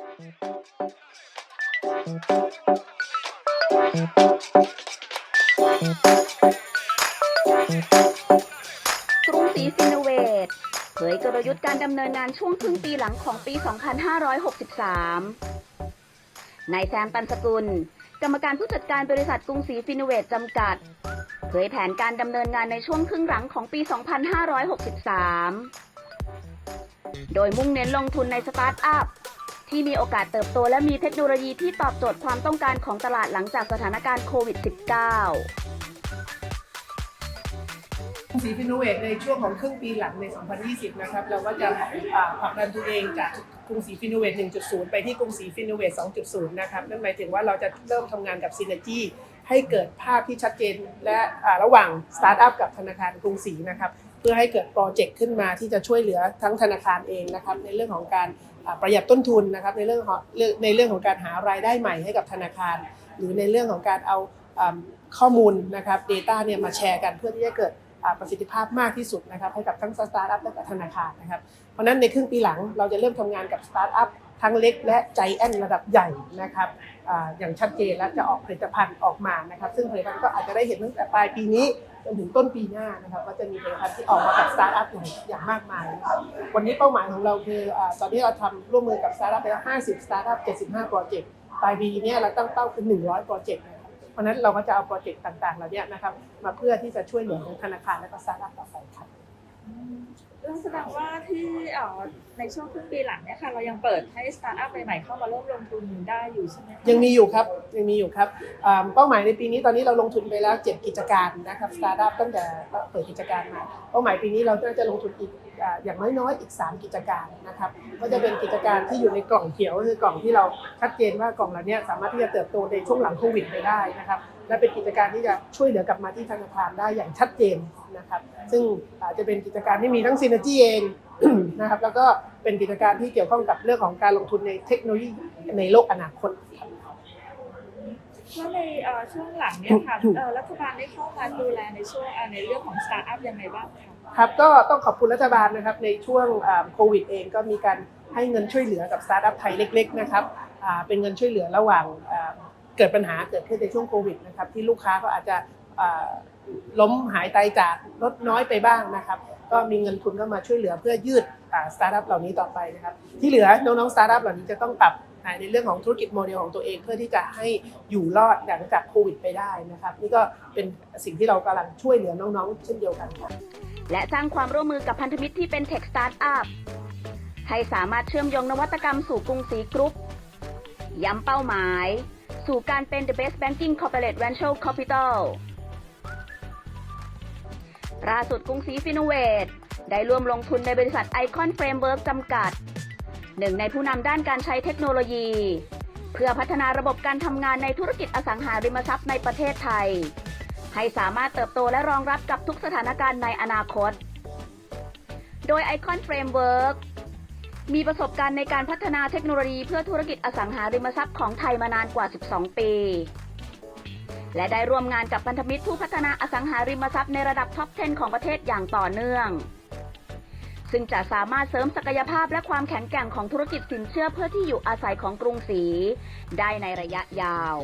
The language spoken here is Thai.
กรุงศรีซินเวตเผยกลยุทธ์การดำเนินงานช่วงครึ่งปีหลังของปี 2563 นายแซมปันสกุล กรรมการผู้จัดการบริษัทกรุงศรีฟินเวตจำกัด เผยแผนการดำเนินงานในช่วงครึ่งหลังของปี 2563 โดยมุ่งเน้นลงทุนในสตาร์ทอัพ ที่มีโอกาสเติบโตและมีเทคโนโลยีที่ตอบโจทย์ความต้องการของตลาดหลังจากสถานการณ์โควิด -19 สีฟิโนเวทในช่วงของครึ่งปีหลังใน 2020 นะครับ เราก็จะผลักดันตัวเองจากกรุงศรีฟิโนเวท1.0 ไปที่กรุงศรีฟิโนเวท2.0 นะครับ นั่นหมายถึงว่าเราจะเริ่มทำงานกับซิน e r จีให้เกิดภาพที่ชัดเจนและอ่าระหว่างสตาร์ทอัพกับธนาคารกรุงศรีนะครับ เพื่อให้เกิดโปรเจกต์ขึ้นมาที่จะช่วยเหลือทั้งธนาคารเองนะครับในเรื่องของการประหยัดต้นทุนนะครับในเรื่องของในเรื่องของการหารายได้ใหม่ให้กับธนาคาร หรือในเรื่องของการเอาข้อมูลนะครับ Data เนี่ยมาแชร์กันเพื่อที่จะเกิดประสิทธิภาพมากที่สุดนะครับให้กับทั้งสตาร์ทอัพและกับธนาคารนะครับเพราะนั้นในครึ่งปีหลังเราจะเริ่มทำงานกับสตาร์ทอัพทั้งเล็กและใจแอนระดับใหญ่นะครับอย่างชัดเจนและจะออกผลิตภัณฑ์ออกมานะครับ ซึ่งผลิตภัณฑ์ก็อาจจะได้เห็นตั้งแต่ปลายปีนี้ จนถึงต้นปีหน้านะครับก็จะมีผลิตภัณฑ์ที่ออกมากับสตาร์ทอัพอย่างอย่างมากมายนะครับวันนี้เป้าหมายของเราคืออาตอนนี้เราทำร่วมมือกับสตาร์ทอัพไปแล้ว50สตาร์ทอัพ75โปรเจกต์ปลายปีนี้เราตั้งเป้าคือ100โปรเจกต์นะครับเพราะฉะนั้นเราก็จะเอาโปรเจกต์ต่างๆเหล่านี้นะครับมาเพื่อที่จะช่วยเหลือของธนาคารและก็สตาร์ทอัพต่อไปครับ แล้วแสดงว่าที่เอ่อในช่วงครึ่งปีหลังเนี่ยค่ะ เรายังเปิดให้สตาร์ทอัพใหม่ๆเข้ามาร่วมลงทุนได้อยู่ใช่ไหมคะยังมีอยู่ครับยังมีอยู่ครับอ่าเป้าหมายในปีนี้ตอนนี้เราลงทุนไปแล้ว 7 กิจการนะครับสตาร์ทอัพตั้งแต่เปิดกิจการมาเป้าหมายปีนี้เราน่าจะลงทุนอีกอ่าอย่างน้อยๆอีก 3 กิจการนะครับก็จะเป็นกิจการที่อยู่ในกล่องเขียวก็คือกล่องที่เราชัดเจนว่ากล่องเหล่านี้สามารถที่จะเติบโตในช่วงหลังโควิดไปได้นะครับ และเป็นกิจการที่จะช่วยเหลือกลับมาที่ธนาคารได้อย่างชัดเจนนะครับซึ่งอาจจะเป็นกิจการที่มีทั้งซีน e r จีเองนะครับแล้วก็เป็นกิจการที่เกี่ยวข้องกับเรื่องของการลงทุนในเทคโนโลยีในโลกอนาคตครับแล้วในเอ่อช่วงหลังเนี่ยค่ะเอ่อรัฐบาลได้เข้ามาดูแลในช่วงเอ่อในเรื่องของสตาร์ทอัพยังไงบ้างคะครับก็ต้องขอบคุณรัฐบาลนะครับในช่วงอ่าโควิดเองก็มีการให้เงินช่วยเหลือกับสตาร์ทอัพไทยเล็ก ๆ นะครับอ่าเป็นเงินช่วยเหลือระหว่างอ่า เกิดปัญหาเกิดขึ้นในช่วงโควิดนะครับที่ลูกค้าก็อาจจะล้มหายตายจากลดน้อยไปบ้างนะครับ ก็มีเงินทุนเข้ามาช่วยเหลือเพื่อยืดสตาร์ทอัพเหล่านี้ต่อไปนะครับ ที่เหลือน้องๆสตาร์ทอัพเหล่านี้จะต้องปรับในเรื่องของธุรกิจโมเดลของตัวเองเพื่อที่จะให้อยู่รอดหลังจากโควิดไปได้นะครับ นี่ก็เป็นสิ่งที่เรากำลังช่วยเหลือน้องๆ เช่นเดียวกันครับและสร้างความร่วมมือกับพันธมิตรที่เป็นเทคสตาร์ทอัพให้สามารถเชื่อมโยงนวัตกรรมสู่กรุงศรีกรุ๊ปย้ำเป้าหมาย สู่การเป็น the best banking corporate venture capital ล่าสุดกรุงศรีฟิโนเวตได้ร่วมลงทุนในบริษัทไอคอนเฟรมเวิร์กจำกัด หนึ่งในผู้นำด้านการใช้เทคโนโลยี เพื่อพัฒนาระบบการทำงานในธุรกิจอสังหาริมทรัพย์ในประเทศไทย ให้สามารถเติบโตและรองรับกับทุกสถานการณ์ในอนาคต โดย Icon Framework มีประสบการณ์ในการพัฒนาเทคโนโลยีเพื่อธุรกิจอสังหาริมทรัพย์ของไทยมานานกว่า 12 ปี และได้ร่วมงานกับพันธมิตรผู้พัฒนาอสังหาริมทรัพย์ในระดับท็อป 10 ของประเทศอย่างต่อเนื่อง ซึ่งจะสามารถเสริมศักยภาพและความแข็งแกร่งของธุรกิจสินเชื่อเพื่อที่อยู่อาศัยของกรุงศรีได้ในระยะยาว